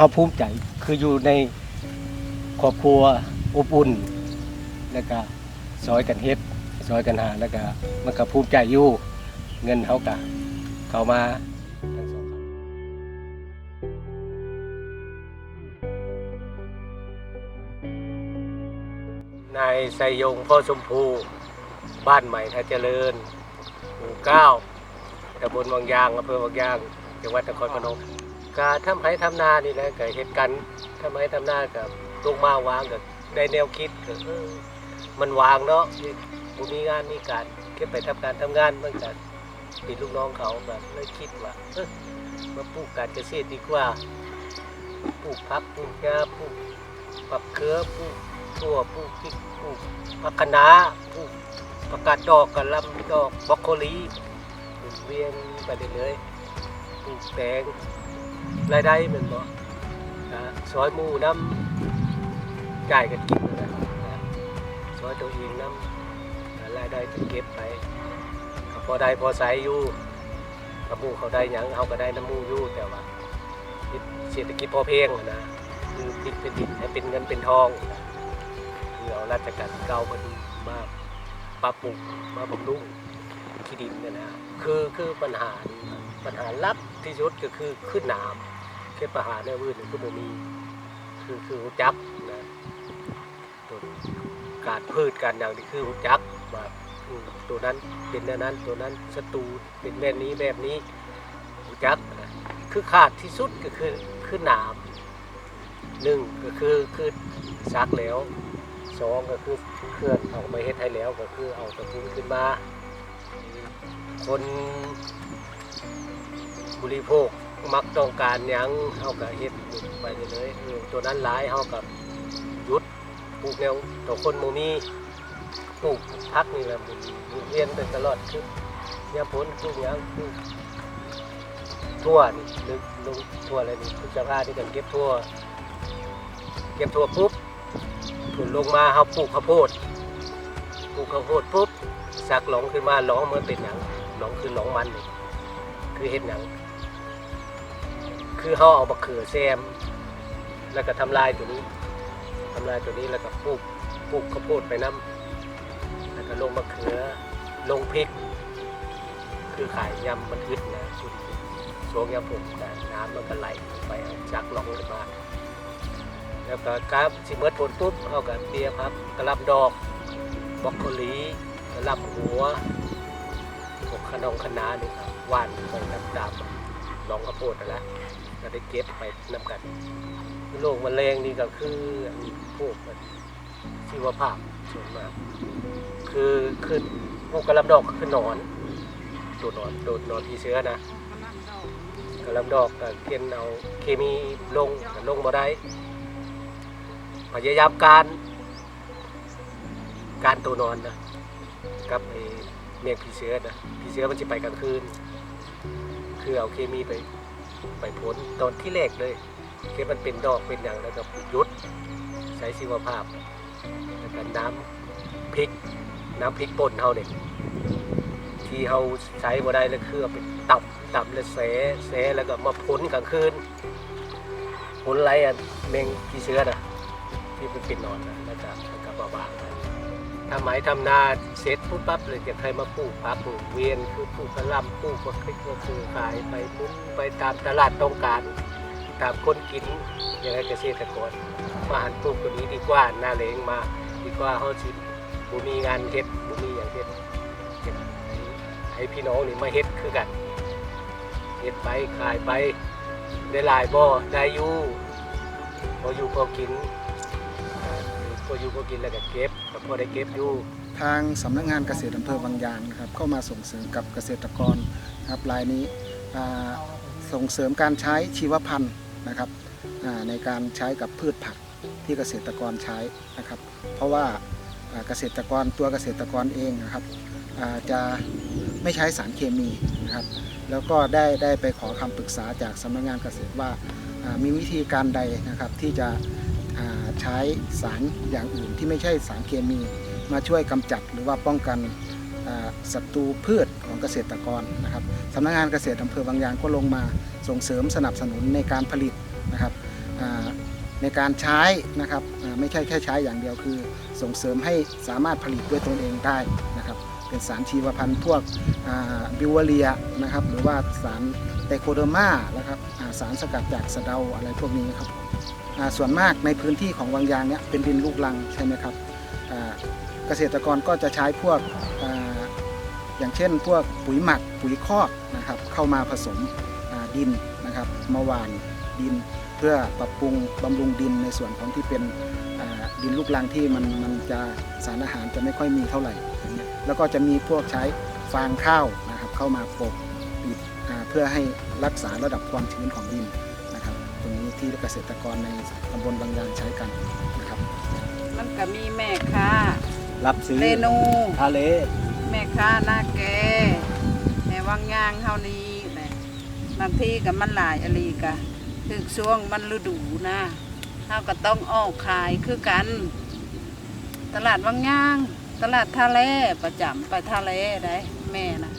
เฮาภูมิใจคืออยู่ในครอบครัวอบอุ่นแล้วก็ซอยกันเฮ็ดซอยกันหาแล้วก็มันก็ภูมิใจอยู่เงินเฮาก็เข้ามาทั้งสองฝ่ายนายไซยงพ่อชมพู บ้านใหม่ท่าเจริญหมู่เก้าตำบลวังยางอำเภอวังยางจังหวัดนครพนม กาทำไห้ทำนานี่แหละก็เหตุการณ์ทำไห้ทำนากับลงมาวางกับได้แนวคิดก็เออมันวางเนาะบุมีงานมีการเก็บไปทำการทำงานมันก็ติดลูกน้องเขาแบบเลยคิดว่าเออมาปลูกการเกษตรดีกว่าปลูกพักปลูกยาปลูกปักเขือปลูกถั่วปลูกพริกปลูกผักคะน้าปลูกประกาศดอกกระลำดอกบรอกโคลีเวียนไปเรื่อยๆปลูกแตง รายได้แมันบ่อซอยหมูน้ำจ่ายกันกินนะซอยตัวเองน้ำรายได้จะเก็บไปพอได้พอใช้อยู่กับหมูเขาได้ยังเขาก็ได้น้ำมูอยู่แต่ว่าเศรษฐกิจพอเพียงอะนะคือพลิกเป็นดินให้เป็นเงินเป็นทองคือเอาราชการเก่ามาดูมาปรับปรุงมาบำรุงที่ดินเนี่ยนะคือคือปัญหาปัญหาลับที่สุดก็คือขึ้นน้ำ แค่ปัญหาในวืนก็บ่มี คือคือรู้จับนะตัวการพืชการอย่างนี้คือรู้จักว่าอืมตัวนั้นเป็นแบบนั้นตัวนั้นศัตรูเป็นแบบนี้แบบนี้รู้จักนะคือขาดที่สุดก็คือคือหน้ำหนึ่งก็คือคือซักแล้วสองก็คือเคลื่อนออกไปเฮ็ดให้แล้วก็คือเอาตะปูนขึ้นมา คนบริโภค มักต้องการหยังเฮาก็เฮ็ดไปเรื่อยๆเออตัวนั้นหลายเฮากับหยุดปลูกแนวตัวคนบ่มีปลูกพักนี่แหละมุนเวียนไปตลอดคือยามฝนปลูกหยังปลูกทั่วนี่นึกลงทั่วอะไรนี่พุทธภาที่กันเก็บทั่ว เก็บทั่วปุ๊บขึ้นลงมาเขาปลูกข้าวโพดปลูกข้าวโพดปุ๊บสักหลงขึ้นมาหลงมันเป็นหยังหลงคือหลงมันนี่คือเห็ดหยัง คือเขาเอาบักเขือแซม แล้วก็ทำลายตัวนี้ทำลายตัวนี้แล้วก็ปลูกปลูกข้าวโพดไปน้ำแล้วก็ลงมะเขือลงพริก คือขายยำมันอึดนะชุดช่วงยำผมนะน้ำมันก็ไหลไปจากหลงขึ้นมาแล้วก็กราบสิเมิดผลปุ๊บเอากับเตียครับกระลำดอกบอกโคลีกระลำหัวพวกขนมคะน้านี่ครับหวานไปน้ำดำลองกระโพดแล้ว ก็ได้เก็บไปน้ำกันโรคมะเร็งนี่ก็คือพวกชีวภาพส่วนมาก คือคือพวกกระลำดอกคือหนอนตัวหนอนโดดหนอนผีเชื้อนะกระลำดอกก็เกินเอาเคมีลงลงบ่ได้พยายามการ การตัวนอนนะกับไอ้เมฆผีเสือนะผีเสือมันจะไปกลางคืน คือเอาเคมีไป ไปพ้นตอนที่แรกเลยเคมันเป็นดอกเป็นอย่างแล้วก็ยุดใช้ชีวภาพแล้วก็น้ำพริก น้ำพริกป่นเฮาเนี่ยที่เฮาใช้บ่ได้แล้วคือเอาไปตับตับแล้วแสแสแล้วก็มาพ้นกลางคืนพ้นไรอะเมงผีเสือนะที่เป็นปิดนอนนะแล้วก็แล้วก็บางๆนะ ทำไมทำนาเสร็จปุ๊บปั๊บเลยจะใครมาปลูกผักปลูกเวียนคือปลูกกระลำปลูกก็คลิกก็คือขายไปมุนไปตามตลาดต้องการตามคนกินอย่างไรเกษตรกรมาหันปลูกตัวนี้ดีกว่าหน้าเลงมาดีกว่าเขาสิบุมีงานเฮ็ดบุมีอย่างเฮ็ดเฮ็ดให้ให้พี่น้องนี่มาเฮ็ดคือกันเฮ็ดไปขายไปได้หลายบ่ได้อยู่พออยู่พอกิน พออยู่พอกินแล้วก็เก็บก็พอได้เก็บอยู่ทางสำนักงานเกษตรอำเภอบางยางนะครับเข้ามาส่งเสริมกับเกษตรกรครับรายนี้อ่าส่งเสริมการใช้ชีวพันธุ์นะครับในการใช้กับพืชผักที่เกษตรกรใช้นะครับ เพราะว่าเกษตรกรตัวเกษตรกรเองนะครับจะไม่ใช้สารเคมีนะครับ แล้วก็ได้ได้ไปขอคำปรึกษาจากสำนักงานเกษตรว่ามีวิธีการใดนะครับที่จะ ใช้สารอย่างอื่นที่ไม่ใช่สารเคมี มาช่วยกำจัดหรือว่าป้องกันศัตรูพืชของเกษตรกรนะครับสำนักงานเกษตรอำเภอบางยางก็ลงมาส่งเสริมสนับสนุนในการผลิตนะครับในการใช้นะครับไม่ใช่แค่ใช้อย่างเดียวคือ ส่งเสริมให้สามารถผลิตด้วยตนเองได้นะครับเป็นสารชีวพันธุ์พวกบิวเรียนะครับหรือว่าสารไตโคเดอร์มานะครับสารสกัดจากสะเดาอะไรพวกนี้ครับ ส่วนมากในพื้นที่ของวังยางเนี่ยเป็นดินลูกรังใช่ไหมครับเกษตรกรก็จะใช้พวกออย่างเช่น พวกปุ๋ยหมักปุ๋ยคอกนะครับเข้ามาผสมดินนะครับมาหว่านดินเพื่อปรับปรุงบำรุงดินในส่วนของที่เป็นดินลูกรังที่มันมันจะสารอาหารจะไม่ค่อยมีเท่าไหร่ แล้วก็จะมีพวกใช้ฟางข้าวนะครับเข้ามาปกปิดเพื่อให้รักษาระดับความชื้นของดิน ที่เกษตรกรในตำบลบางยางใช้กันนะครับมันก็มีแม่ค้ารับซื้อเรนูทะเลแม่ค้าหน้าแกแม่วังยางเฮานี้แหละบางทีก็มันหลายอหลีกะถึกช่วงมันฤดูนะเฮาก็ต้องออกขายคือกัน ตลาดวังยาง ตลาดทะเลประจำไปทะเลได้แม่นะ